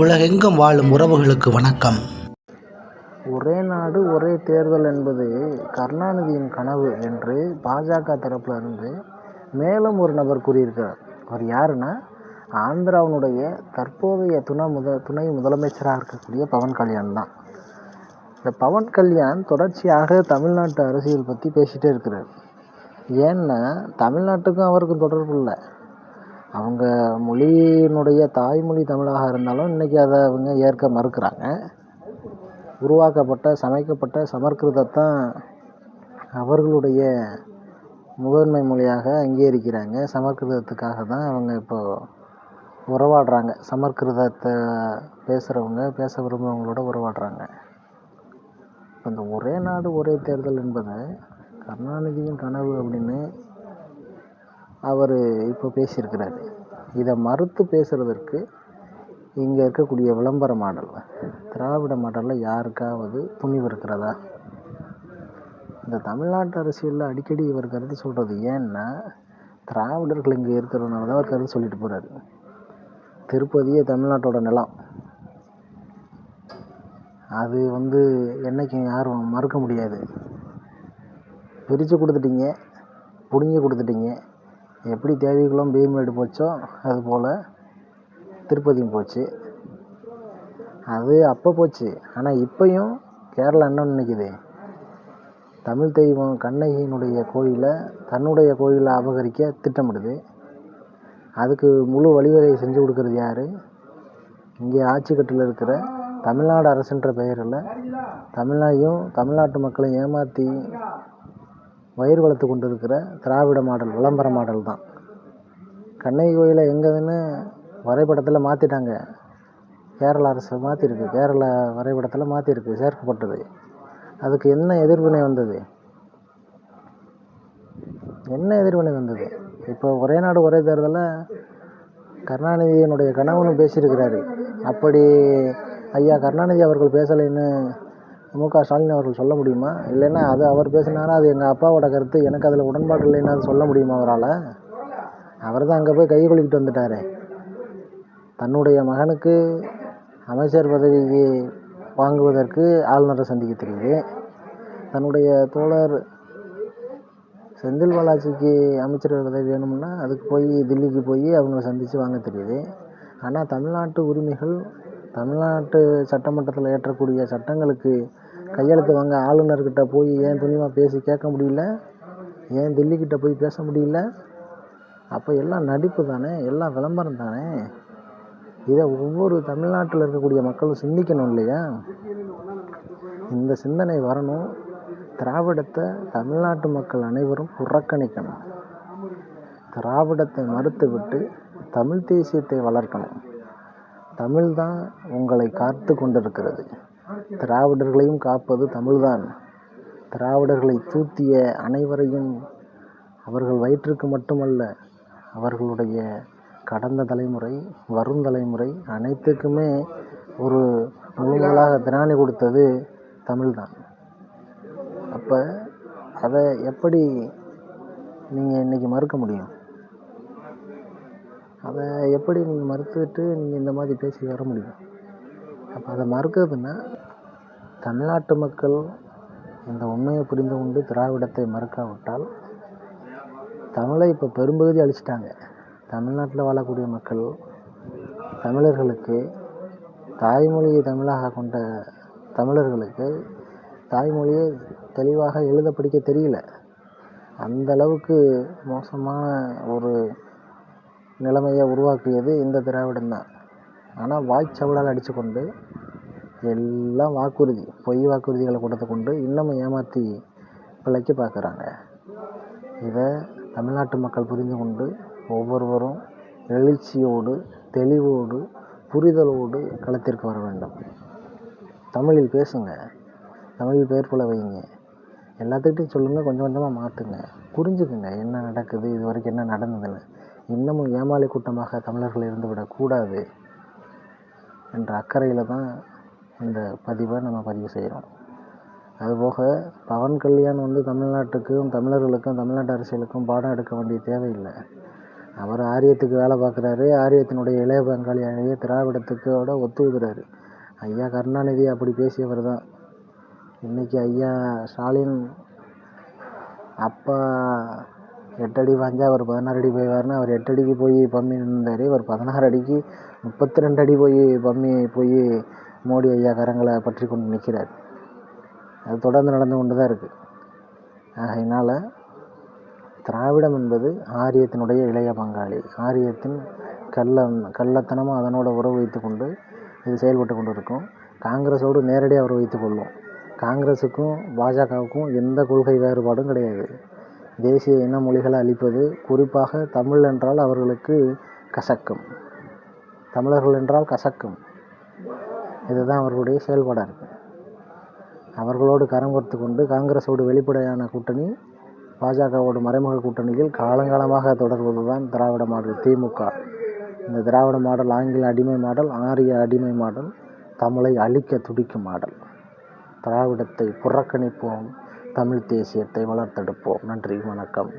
உலகெங்கும் வாழும் உறவுகளுக்கு வணக்கம். ஒரே நாடு ஒரே தேர்தல் என்பது கருணாநிதியின் கனவு என்று பாஜக தரப்பில் இருந்து மேலும் ஒரு நபர் கூறியிருக்கிறார். அவர் யாருன்னா ஆந்திராவினுடைய தற்போதைய துணை முத துணை முதலமைச்சராக இருக்கக்கூடிய பவன் கல்யாண் தான். இந்த பவன் கல்யாண் தொடர்ச்சியாக தமிழ்நாட்டு அரசியல் பற்றி பேசிகிட்டே இருக்கிறார். ஏன்னா தமிழ்நாட்டுக்கும் அவருக்கும் தொடர்பு இல்லை. அவங்க மொழியினுடைய தாய்மொழி தமிழாக இருந்தாலும் இன்றைக்கி அதை அவங்க ஏற்க மறுக்கிறாங்க. உருவாக்கப்பட்ட சமைக்கப்பட்ட சமஸ்கிருதத்தான் அவர்களுடைய முதன்மை மொழியாக அங்கீகரிக்கிறாங்க சமஸ்கிருதத்துக்காக தான் அவங்க இப்போது உறவாடுறாங்க. சமஸ்கிருதத்தை பேசுகிறவங்க பேச விரும்புகிறவங்களோட உறவாடுறாங்க. இப்போ இந்த ஒரே நாடு ஒரே தேர்தல் என்பதை கருணாநிதியின் கனவு அப்படின்னு அவர் இப்போ பேசியிருக்கிறாரு. இதை மறுத்து பேசுகிறதற்கு இங்கே இருக்கக்கூடிய விளம்பர மாடல் திராவிட மாடலில் யாருக்காவது துணிவு இருக்கிறதா இந்த தமிழ்நாட்டு அரசியலில் அடிக்கடி இவர் கருத்து சொல்கிறது ஏன்னா திராவிடர்கள் இங்கே இருக்கிறதுனால தான் அவர் கருத்து சொல்லிட்டு போகிறாரு திருப்பதியே தமிழ்நாட்டோட நிலம். அது வந்து என்றைக்கும் யாரும் மறுக்க முடியாது. பிரித்து கொடுத்துட்டீங்க பிடுங்கி கொடுத்துட்டீங்க. எப்படி தேவிக்குளம் பீமேடு போச்சோ அதுபோல் திருப்பதியும் போச்சு. அது அப்போ போச்சு. ஆனால் இப்போயும் கேரளா என்ன நினைக்குது தமிழ் தெய்வம் கண்ணகியினுடைய கோயிலை தன்னுடைய கோயிலை அபகரிக்க திட்டமிடுது. அதுக்கு முழு வழிவகை செஞ்சு கொடுக்கறது யார்? இங்கே ஆட்சி கட்டில் இருக்கிற தமிழ்நாடு அரசுன்ற பெயரில் தமிழ்நாட்டையும் தமிழ்நாட்டு மக்களையும் ஏமாற்றி வயிறு வளர்த்து கொண்டு இருக்கிற திராவிட மாடல் விளம்பர மாடல் தான். கண்ணகி கோயிலை எங்கேன்னு வரைபடத்தில் மாற்றிட்டாங்க கேரள அரசு மாற்றிருக்கு கேரள வரைபடத்தில் மாற்றிருக்கு சேர்க்கப்பட்டது. அதுக்கு என்ன எதிர்வினை வந்தது? என்ன எதிர்வினை வந்தது? இப்போ ஒரே நாடு ஒரே தேர்தலில் கருணாநிதியினுடைய கனவுன்னு பேசியிருக்கிறாரு. அப்படி ஐயா கருணாநிதி அவர்கள் பேசலைன்னு மு க. ஸ்டாலின் அவர்கள் சொல்ல முடியுமா? இல்லைன்னா அது அவர் பேசினாரா? அது எங்கள் அப்பாவோட கருத்து. எனக்கு அதில் உடன்பாடு இல்லைன்னா அது சொல்ல முடியுமா அவரால்? அவர் தான் அங்கே போய் கை கொழுக்கிட்டு வந்துட்டார். தன்னுடைய மகனுக்கு அமைச்சர் பதவிக்கு வாங்குவதற்கு ஆளுநரை சந்திக்க தெரியுது தன்னுடைய தோழர் செந்தில் பாலாஜிக்கு அமைச்சர் பதவி வேணும்னா அதுக்கு போய் தில்லிக்கு போய் அவங்கள சந்தித்து வாங்க தெரியுது. ஆனால் தமிழ்நாட்டு உரிமைகள் தமிழ்நாட்டு சட்டமன்றத்தில் இயற்றக்கூடிய சட்டங்களுக்கு கையெழுத்து வாங்க ஆளுநர்கிட்ட போய் ஏன் துணிவாக பேசி கேட்க முடியல? ஏன் தில்லிக்கிட்ட போய் பேச முடியல? அப்போ எல்லாம் நடிப்பு தானே? எல்லாம் விளம்பரம் தானே? இதை ஒவ்வொரு தமிழ்நாட்டில் இருக்கக்கூடிய மக்களும் சிந்திக்கணும் இல்லையா? இந்த சிந்தனை வரணும். திராவிடத்தை தமிழ்நாட்டு மக்கள் அனைவரும் புறக்கணிக்கணும். திராவிடத்தை மறுத்துவிட்டு தமிழ் தேசியத்தை வளர்க்கணும். தமிழ் தான் உங்களை காத்து கொண்டிருக்கிறது. திராவிடர்களையும் காப்பது தமிழ்தான் திராவிடர்களை தூத்திய அனைவரையும் அவர்கள் வயிற்றுக்கு மட்டுமல்ல அவர்களுடைய கடந்த தலைமுறை வரும் தலைமுறை அனைத்துக்குமே ஒரு முழுமையாக திராணி கொடுத்தது தமிழ்தான் அப்போ அதை எப்படி நீங்கள் இன்றைக்கி மறுக்க முடியும்? அதை எப்படி நீங்கள் மறுத்துட்டு நீங்கள் இந்த மாதிரி பேசி வர முடியும்? அப்போ அதை மறுக்கிறதுன்னா தமிழ்நாட்டு மக்கள் இந்த உண்மையை புரிந்து கொண்டு திராவிடத்தை மறுக்காவிட்டால் தமிழை இப்போ பெரும்பகுதி அழிச்சிட்டாங்க. தமிழ்நாட்டில் வாழக்கூடிய மக்கள் தமிழர்களுக்கு தாய்மொழியை தமிழாக கொண்ட தமிழர்களுக்கு தாய்மொழியை தெளிவாக எழுத படிக்க தெரியல. அந்த அளவுக்கு மோசமான ஒரு நிலைமையை உருவாக்கியது இந்த திராவிடம் தான். ஆனால் வாய்ச்சவடால் அடித்து கொண்டு எல்லாம் வாக்குறுதி பொய் வாக்குறுதிகளை கொடுத்து கொண்டு இன்னமும் ஏமாற்றி பிழைக்க பார்க்குறாங்க. இதை தமிழ்நாட்டு மக்கள் புரிந்து கொண்டு ஒவ்வொருவரும் எழுச்சியோடு தெளிவோடு புரிதலோடு களத்திற்கு வர வேண்டும். தமிழில் பேசுங்க. தமிழில் பெயர் போல வைங்க எல்லாத்துக்கிட்டையும் சொல்லுங்கள் கொஞ்சம் கொஞ்சமாக மாற்றுங்க புரிஞ்சுக்குங்க. என்ன நடக்குது? இது வரைக்கும் என்ன நடந்ததுன்னு. இன்னமும் ஏமாளி கூட்டமாக தமிழர்கள் இருந்துவிடக்கூடாது என்ற அக்கறையில் தான் இந்த பதிவை நம்ம பதிவு செய்கிறோம் அதுபோக பவன் கல்யாண் வந்து தமிழ்நாட்டுக்கும் தமிழர்களுக்கும் தமிழ்நாட்டு அரசியலுக்கும் பாடம் எடுக்க வேண்டிய தேவையில்லை. அவர் ஆரியத்துக்கு வேலை பார்க்குறாரு. ஆரியத்தினுடைய இளைய பங்காளியாகிய திராவிடத்துக்கோட ஒத்துக்குறாரு ஐயா கருணாநிதி அப்படி பேசியவர் தான். இன்றைக்கி ஐயா ஸ்டாலின் அப்பா எட்டடி பாஞ்சா அவர் பதினாறு அடி போய்வார்னு அவர் எட்டடிக்கு போய் பம்மி நின்றார் இவர் பதினாறு அடிக்கு முப்பத்தி ரெண்டு அடி போய் பம்மி போய் மோடி ஐயா கரங்களை பற்றி கொண்டு நிற்கிறார். அது தொடர்ந்து நடந்து கொண்டு தான் இருக்குது ஆகையினால் திராவிடம் என்பது ஆரியத்தினுடைய இளைய பங்காளி. ஆரியத்தின் கள்ள கள்ளத்தனமாக அதனோட உறவு வைத்து கொண்டு இது செயல்பட்டு கொண்டு இருக்கும் காங்கிரஸோடு நேரடியாக உறவு வைத்து கொள்ளும் காங்கிரஸுக்கும் பாஜகவுக்கும் எந்த கொள்கை வேறுபாடும் கிடையாது. தேசிய இன மொழிகளை அழிப்பது குறிப்பாக தமிழ் என்றால் அவர்களுக்கு கசக்கும். தமிழர்கள் என்றால் கசக்கும். இதுதான் அவர்களுடைய செயல்பாடாக இருக்குது அவர்களோடு கரம் கோர்த்து கொண்டு காங்கிரஸோடு வெளிப்படையான கூட்டணி பாஜகவோடு மறைமுக கூட்டணியில் காலங்காலமாக தொடர்வது தான் திராவிட மாடல் திமுக. இந்த திராவிட மாடல் ஆங்கில அடிமை மாடல் ஆரிய அடிமை மாடல் தமிழை அழிக்க துடிக்கும் மாடல். திராவிடத்தை புறக்கணிப்போம் தமிழ் தேசியத்தை வளர்த்தெடுப்போம். நன்றி வணக்கம்.